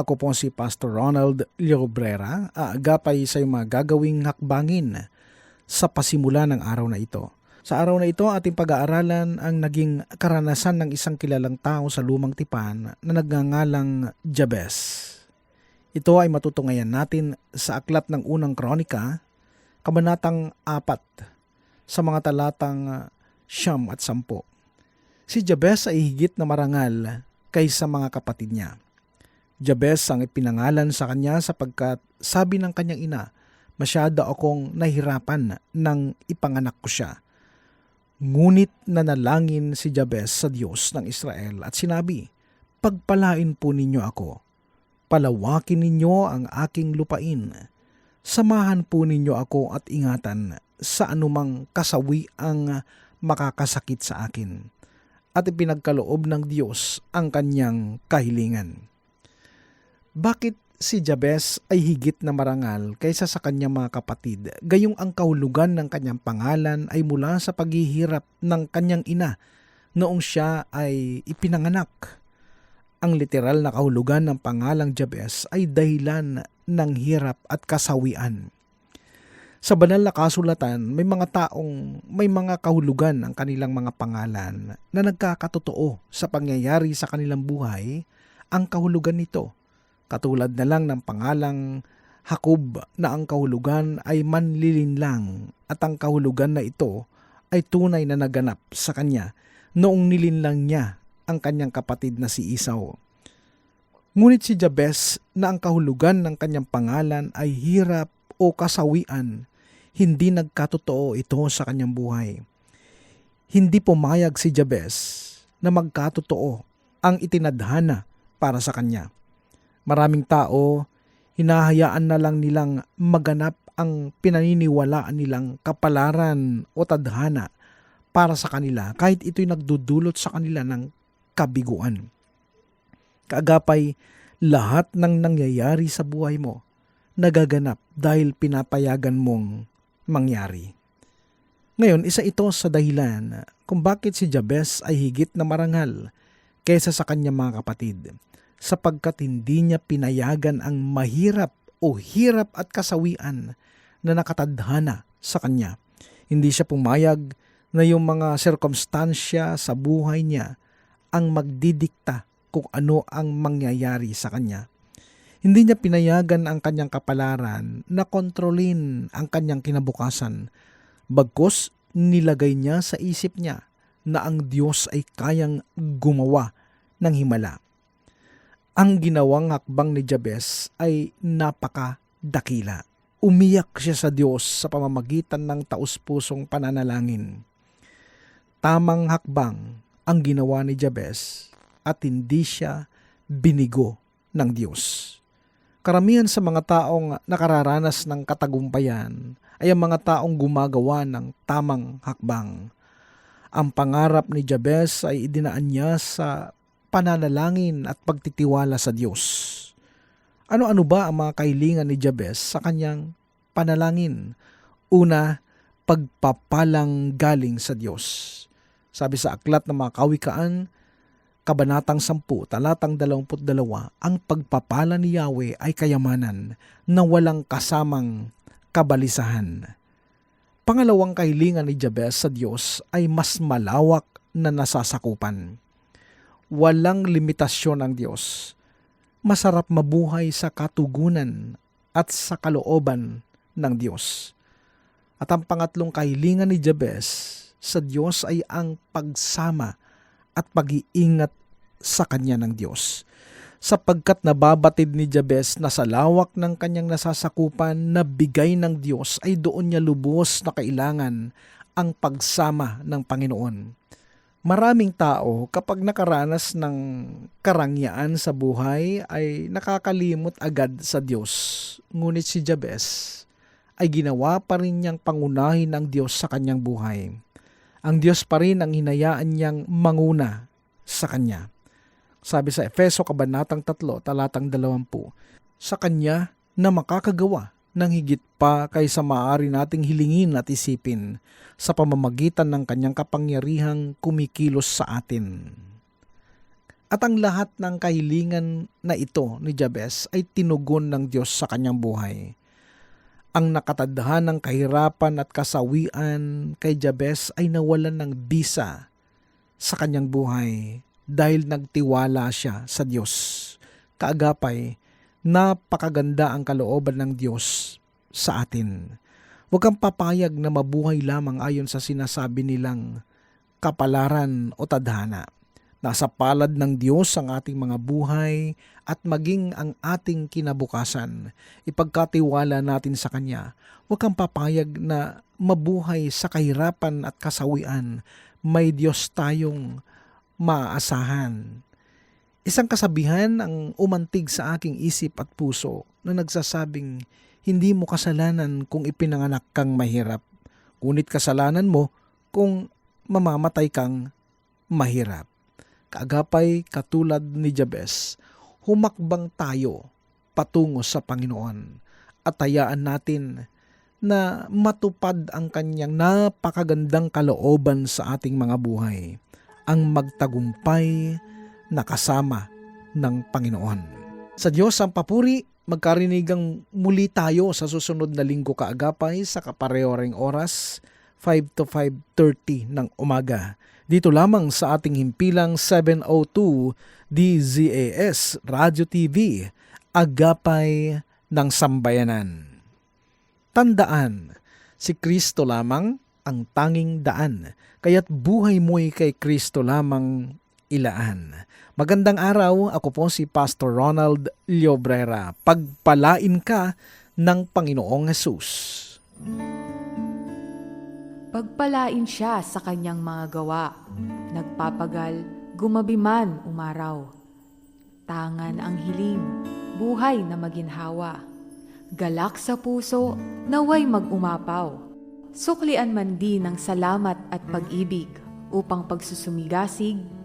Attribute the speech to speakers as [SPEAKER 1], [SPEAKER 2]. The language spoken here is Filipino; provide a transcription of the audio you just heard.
[SPEAKER 1] Ako po si Pastor Ronald Llobrera, aagapay sa iyong mga gagawing hakbangin sa pasimula ng araw na ito. Sa araw na ito, ating pag-aaralan ang naging karanasan ng isang kilalang tao sa lumang tipan na nagngangalang Jabez. Ito ay matutungayan natin sa aklat ng unang kronika, kabanatang 4, sa mga talatang siyam at sampo. Si Jabez ay higit na marangal kaysa mga kapatid niya. Jabez ang ipinangalan sa kanya sapagkat sabi ng kanyang ina, masyado akong nahirapan nang ipanganak ko siya. Ngunit nanalangin si Jabez sa Diyos ng Israel at sinabi, Pagpalain po ninyo ako, palawakin ninyo ang aking lupain, samahan po ninyo ako at ingatan sa anumang kasawi ang makakasakit sa akin at ipinagkaloob ng Diyos ang kanyang kahilingan. Bakit si Jabez ay higit na marangal kaysa sa kanyang mga kapatid, gayong ang kahulugan ng kanyang pangalan ay mula sa paghihirap ng kanyang ina noong siya ay ipinanganak. Ang literal na kahulugan ng pangalang Jabez ay dahilan ng hirap at kasawian. Sa banal na kasulatan, may mga taong may mga kahulugan ang kanilang mga pangalan na nagkakatotoo sa pangyayari sa kanilang buhay, ang kahulugan nito. Katulad na lang ng pangalang Hakob na ang kahulugan ay manlilinlang at ang kahulugan na ito ay tunay na naganap sa kanya noong nilinlang niya ang kanyang kapatid na si Esau. Ngunit si Jabez na ang kahulugan ng kanyang pangalan ay hirap o kasawian hindi nagkatotoo ito sa kanyang buhay. Hindi pumayag si Jabez na magkatotoo ang itinadhana para sa kanya. Maraming tao, hinahayaan na lang nilang maganap ang pinaniniwalaan nilang kapalaran o tadhana para sa kanila kahit ito'y nagdudulot sa kanila ng kabiguan. Kaagapay, lahat ng nangyayari sa buhay mo nagaganap dahil pinapayagan mong mangyari. Ngayon, isa ito sa dahilan kung bakit si Jabez ay higit na marangal kaysa sa kanyang mga kapatid sapagkat hindi niya pinayagan ang mahirap o hirap at kasawian na nakatadhana sa kanya. Hindi siya pumayag na yung mga sirkumstansya sa buhay niya ang magdidikta kung ano ang mangyayari sa kanya. Hindi niya pinayagan ang kanyang kapalaran na kontrolin ang kanyang kinabukasan. Bagkus, nilagay niya sa isip niya na ang Diyos ay kayang gumawa ng himala. Ang ginawang hakbang ni Jabez ay napakadakila. Umiyak siya sa Diyos sa pamamagitan ng taus-pusong pananalangin. Tamang hakbang ang ginawa ni Jabez at hindi siya binigo ng Diyos. Karamihan sa mga taong nakararanas ng katagumpayan ay ang mga taong gumagawa ng tamang hakbang. Ang pangarap ni Jabez ay idinaan niya sa pananalangin at pagtitiwala sa Diyos. Ano-ano ba ang mga kahilingan ni Jabez sa kanyang panalangin? Una, pagpapalang galing sa Diyos. Sabi sa aklat ng mga kawikaan, Kabanatang 10, talatang 22, ang pagpapala ni Yahweh ay kayamanan na walang kasamang kabalisahan. Pangalawang kahilingan ni Jabez sa Diyos ay mas malawak na nasasakupan. Walang limitasyon ang Diyos. Masarap mabuhay sa katugunan at sa kalooban ng Diyos. At ang pangatlong kahilingan ni Jabez sa Diyos ay ang pagsama at pag-iingat sa kanya ng Diyos. Sapagkat nababatid ni Jabez na sa lawak ng kanyang nasasakupan na bigay ng Diyos ay doon niya lubos na kailangan ang pagsama ng Panginoon. Maraming tao kapag nakaranas ng karangyaan sa buhay ay nakakalimot agad sa Diyos. Ngunit si Jabez ay ginawa pa rin niyang pangunahin ng Diyos sa kanyang buhay. Ang Diyos pa rin ang hinayaan niyang manguna sa kanya. Sabi sa Efeso Kabanatang 3, talatang 20, sa kanya na makakagawa ng higit pa kaysa maaari nating hilingin at isipin sa pamamagitan ng kanyang kapangyarihang kumikilos sa atin. At ang lahat ng kahilingan na ito ni Jabez ay tinugon ng Diyos sa kanyang buhay. Ang nakatadhan ng kahirapan at kasawian kay Jabez ay nawalan ng bisa sa kanyang buhay dahil nagtiwala siya sa Diyos. Kaagapay, napakaganda ang kalooban ng Diyos sa atin. Huwag kang papayag na mabuhay lamang ayon sa sinasabi nilang kapalaran o tadhana. Nasa palad ng Diyos ang ating mga buhay at maging ang ating kinabukasan. Ipagkatiwala natin sa Kanya. Huwag kang papayag na mabuhay sa kahirapan at kasawian. May Diyos tayong maaasahan. Isang kasabihan ang umantig sa aking isip at puso na nagsasabing, hindi mo kasalanan kung ipinanganak kang mahirap, ngunit kasalanan mo kung mamamatay kang mahirap. Kaagapay katulad ni Jabez, humakbang tayo patungo sa Panginoon at hayaan natin na matupad ang kanyang napakagandang kalooban sa ating mga buhay, ang magtagumpay na kasama ng Panginoon. Sa Diyos ang papuri, magkarinigang muli tayo sa susunod na linggo kaagapay sa kapareho oras, 5 to 5.30 ng umaga. Dito lamang sa ating himpilang 702 DZAS Radio TV, Agapay ng Sambayanan. Tandaan, si Kristo lamang ang tanging daan, kaya't buhay mo'y kay Kristo lamang ilaan. Magandang araw, ako po si Pastor Ronald Llobrera. Pagpalain ka ng Panginoong Hesus.
[SPEAKER 2] Pagpalain siya sa kanyang mga gawa. Nagpapagal, gumabi man umaraw. Tangan ang hiling, buhay na maginhawa. Galak sa puso, naway mag-umapaw. Suklian man din ng salamat at pag-ibig upang pagsusumigasig